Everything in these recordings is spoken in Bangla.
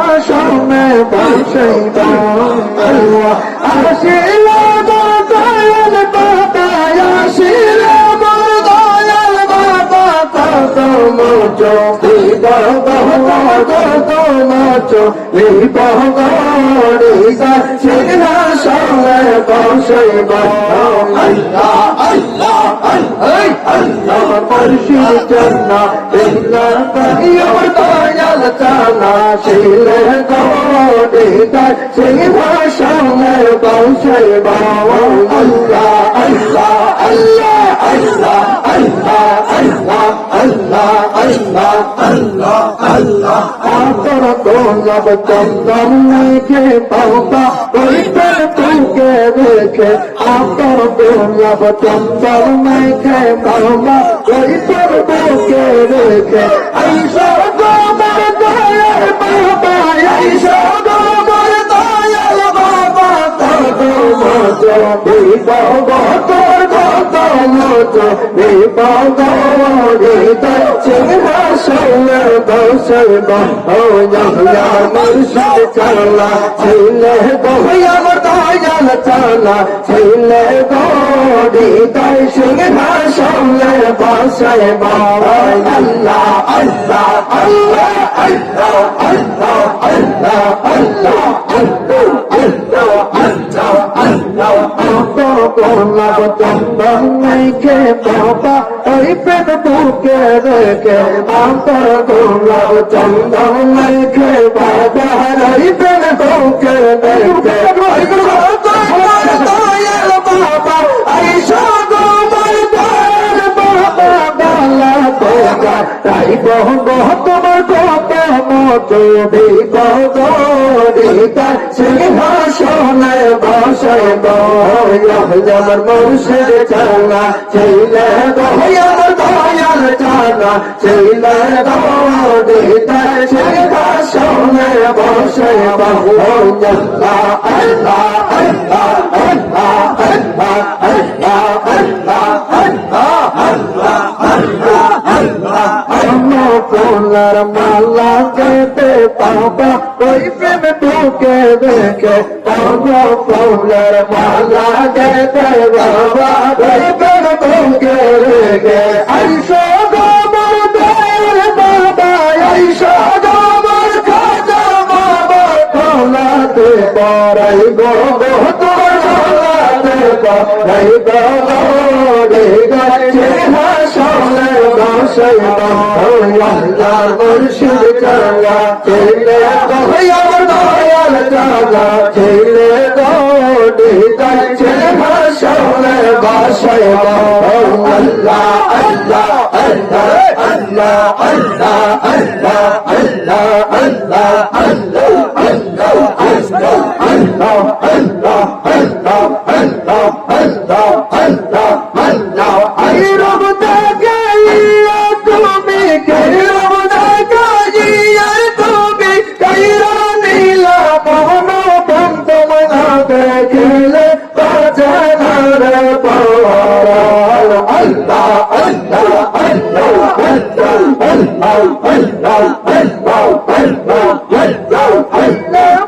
আসনে বসাইব আল্লাহ আসিল দয়াল বাবা আসিল দয়াল বাবা মোচো বিপদ সিংহাসনে বসাইব আল্লাহ আল্লাহ আল্লাহ আল্লাহ পরিশির জন্য ইল্লাহ তাইয়র দয়াল চানা শিলে গোড়ে তাই সিংহাসনে বসাইব আল্লাহ আল্লাহ আল্লাহ আল্লাহ আল্লাহ আল্লাহ আল্লাহ আল্লাহ আল্লাহ আল্লাহ तो लब चंदन लेके पौधा कोई पर तुमके देखे आकर तो लब चंदन लेके पौधा कोई पर तुमके देखे ऐसा को मर गए बाबा ऐसा को मर गए बाबा तो मर गए बाबा तो মতো বিপদ হৃদয় সিংহাসনে বসব ও ইয়া মুর্শিদ চালা ছিলে দয়া দয়াল চালা ছিলে গো হৃদয় সিংহাসনে বসব আল্লাহ আল্লাহ আল্লাহ আল্লাহ আল্লাহ আল্লাহ আল্লাহ আল্লাহ আল্লাহ আল্লাহ আল্লাহ করলা বন্ধন কে বাবা ওই প্রেম বুকে রেখে অন্তর করলা চন্দন কে বাবা ওই প্রেম বুকে রেখে বাবা আইসা তাই বহব তোমার কত মত সিংহাসনের বসে দয়ার মুর্শের চালা ছেলে দয়ার দয়ার চালা ছেলে দিতা সিংহাসনের বসে বহু আল্লাহ আল্লাহ আল্লাহ। সোনার মালা কেটে পাবা, ওই প্রেম তোকে দেখে পাবা সোনার মালা কেটে বাবা ওই প্রেম তোকে দেখে আইসো গোবর দয়াল বাবা আইসো গোবর খাজা বাবা খোলাতে পরাই গো, তোর খোলাতে পরাই আল্লাহ মুর্শিদ চালা ছেলে দয়াল দয়াল চালা ছেলে বসাইব আল্লাহ আল্লাহ আল্লাহ আল্লাহ আল্লাহ আল্লাহ আল্লাহ আল্লাহ আল্লাহ আল্লাহ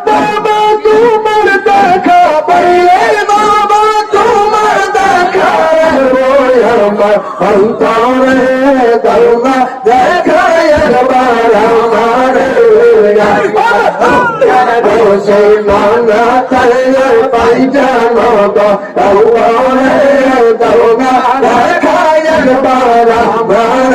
বাবা তোমার দেখা পাইলে বাবা তোমার দেখা অন্তরে করুণা দেখায় একবার আমার বসে মানা তাইলে পাইজান করুণা দেখায় একবার আমার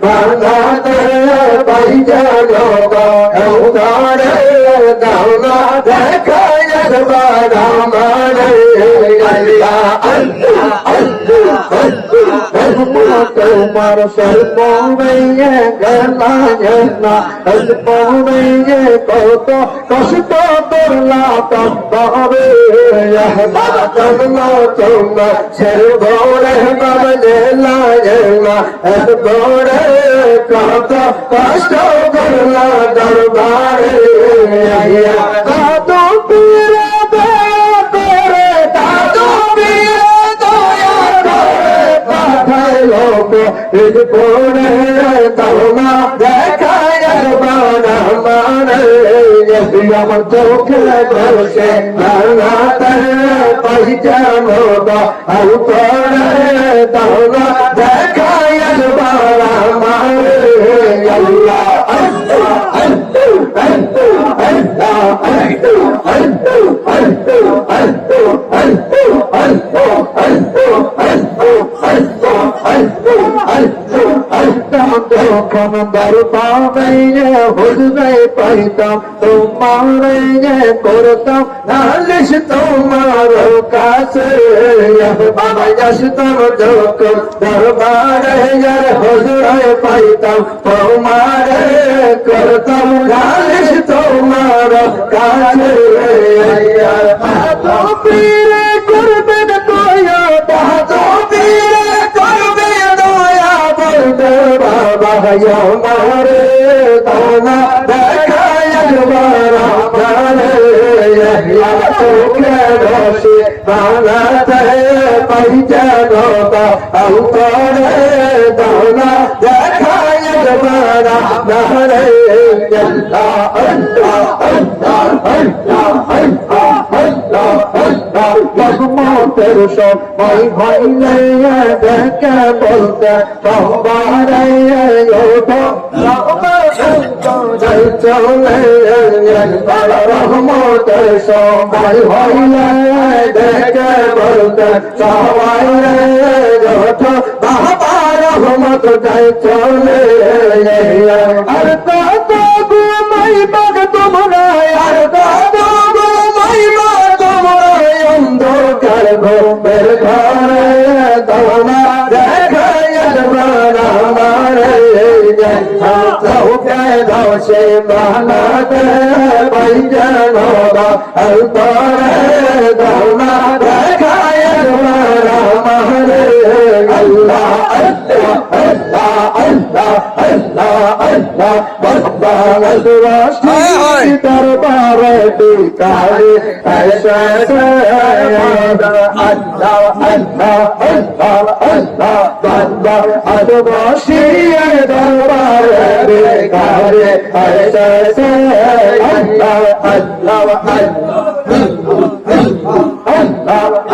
তোমার স্বল্প মেয়ে গেলায় না অল্প মেয়ে কত কষ্ট করলা তবে চলো ছেড়ে ভোরে বাবলে লাগে না ভোরে কত কষ্ট করলা দরবারে ঈদ পড়ে তোমা দেখায় মানা মানা আমার চোখে বসে মানা তার খবর পাবে হুজবে পাইতাম তোমার করতাম। নালিশ তোমার কাছে বাবা আসতাম যখন দরবারে হুজরে পাইতাম, তোমার করতাম। নালিশ তোমার কাছে বাবা বাবা আমার তানা দেখায় একবার আমার চোখে রসে বানাতে পাইজানো বা অন্তরে দানা একবার ভক্তের সময় ভয় লাইয়া দেখা বলতে সম্বারাইয়া রহমতের সময় ভয় লাইয়া দেখা বলতে সবাই রহমত যাই চলে। আর অন্ধকার ঘুমের ঘরে তোমরা দেখায় মারা মারে চৌকে দোষে মানাতে পাইজানো অন্তরে তোমরা দেখায় মারা মারে আল্লাহ আল্লাহ আল্লাহ আল্লাহ আল্লাহ। ভালোবাসি দরবারে বিকারে আল্লাহ আল্লাহ আল্লাহ আল্লাহ বান্দা ভালোবাসি দরবারে বিকারে আল্লাহ আল্লাহ আল্লাহ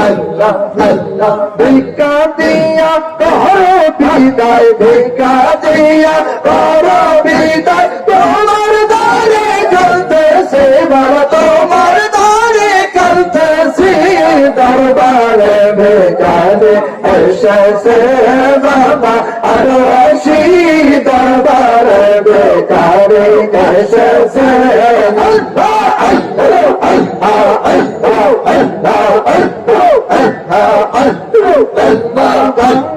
আল্লাহ আল্লাহ বিকা দিয়া কহর বিদায় বিকা দিয়া বেকারে এসেছে বাবা আরশি দরবার বেকারে এসেছে আল্লাহ আল্লাহ আল্লাহ আল্লাহ আল্লাহ আল্লাহ আল্লাহ আল্লাহ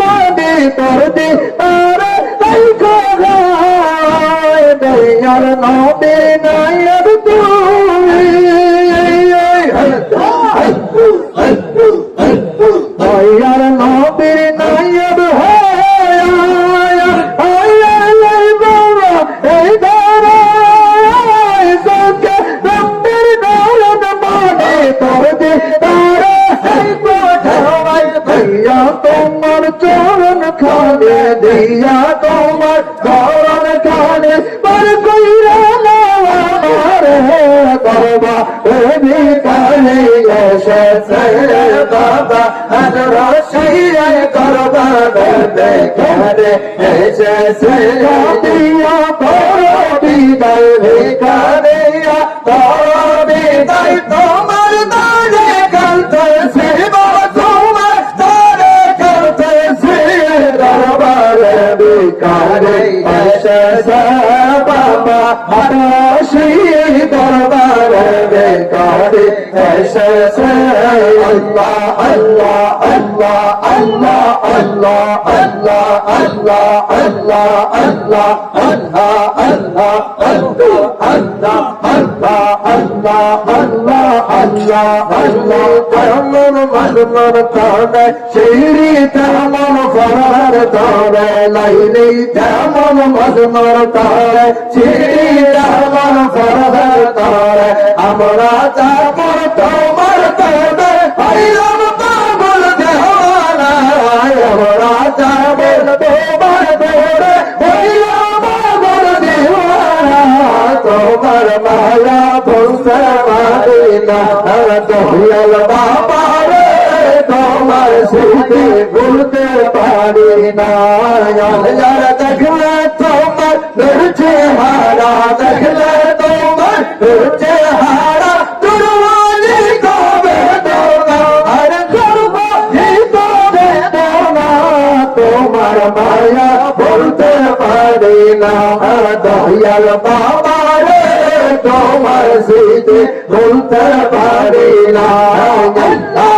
ಮಾಡಿ ತರದ তরদে তারা দিয়া তোমার চরণ খানে দিয়া তোমার চরণ খানে, পর কইরা রে বাবা এ বিকালে এসেছে বাবা করবা বেকারে এসেছে এসেছে বাবা হারাশি দরবারে বিকারে এসেছে আল্লাহ আল্লাহ আল্লাহ আল্লাহ আল্লাহ আল্লাহ আল্লাহ আল্লাহ আল্লাহ আল্লাহ আল্লাহ আল্লাহ আল্লাহ আল্লাহ আল্লাহ আল্লাহ আল্লাহ তেমন মজমর তবে শিরি তেমন তোমার তরে লাইলে তেমন মজমর তরে চিড়ি তেমন ফরহর তরে। আমরা চাকর তোমার তরে পাইলাম পাগল দেওয়ানা আমরা চাকর তোমার তরে পাইলাম পাগল দেওয়ানা তোমার মায়া পৌঁছে মারিনা দহিয়াল বাবা রে, তোমার স্মৃতি ভুলতে পারি না যার দেখলে তোমার নড়ছে হারা দেখলে তোমার নড়ছে হারা দুর্বালি কবে দোনা আর দুর্বালি কবে দোনা তোমার মায়া বলতে পারি না। দয়াল বাবা রে তোমার স্মৃতি বলতে পারি না আল্লাহ আল্লাহ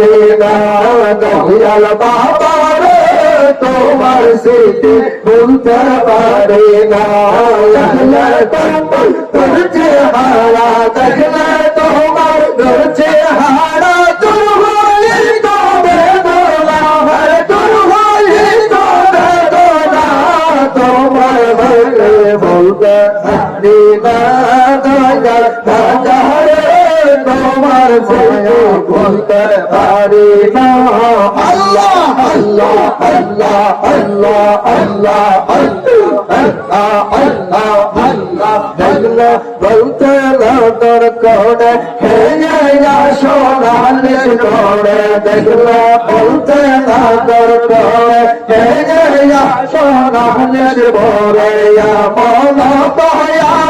মদিনা দহিয়াল বাবা রে তোমার সিটি বলতে পারে না তোর চেহারা দেখলে তোমার তোর চেহারা বলবে তোমার বলতে পারি না আল্লাহ আল্লাহ আল্লাহ আল্লাহ আল্লাহ আল্লাহ আল্লাহ আল্লাহ দেখলে বলতে তোর কোনে হে সোনালি কোনে দেখলে বলতে তোর কোনে হে সোনালি মন দয়ালো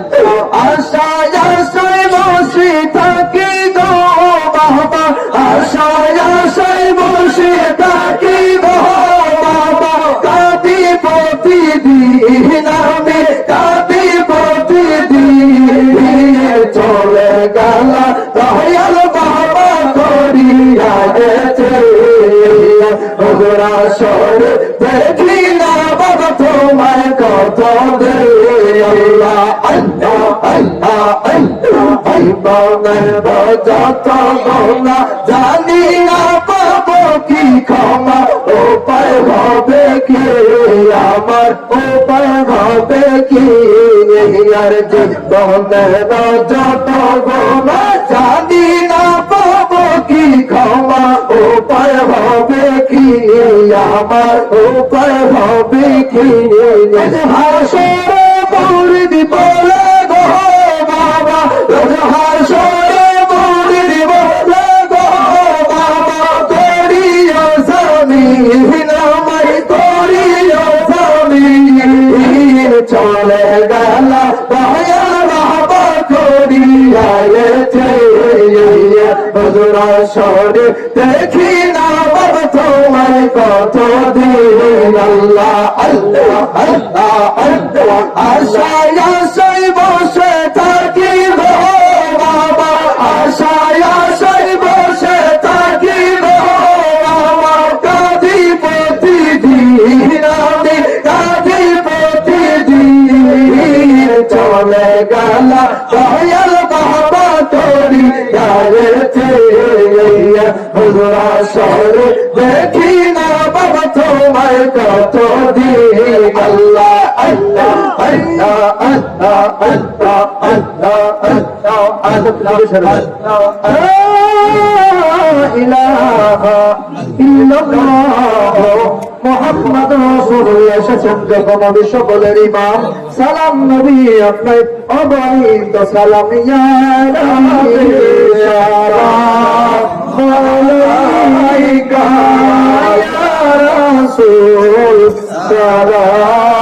জীবনের যত গোনা জানি না পাবো কি ক্ষমা। উপায় হবে কি আমার? উপায় হবে কি? আর জীবনের যত গোনা জানি না পাবো কি ক্ষমা। উপায় হবে কি আমার? উপায় হবে কি? পৌরি বলে বাবা বজরা সরে দেখি না তোমার কত দিন আল্লাহ আল্লাহ আল্লাহ আল্লাহ দিন আল্লাহ আল্লাহ আল্লাহ আল্লাহ আল্লাহ আল্লাহ আল্লাহ মোহাম্মদ রসুল্লাহ এসেছেন যখন আমি সকলের ইমাম সালাম নবী আপনার অবহিত সালাম ইয়া ইয়া সালাম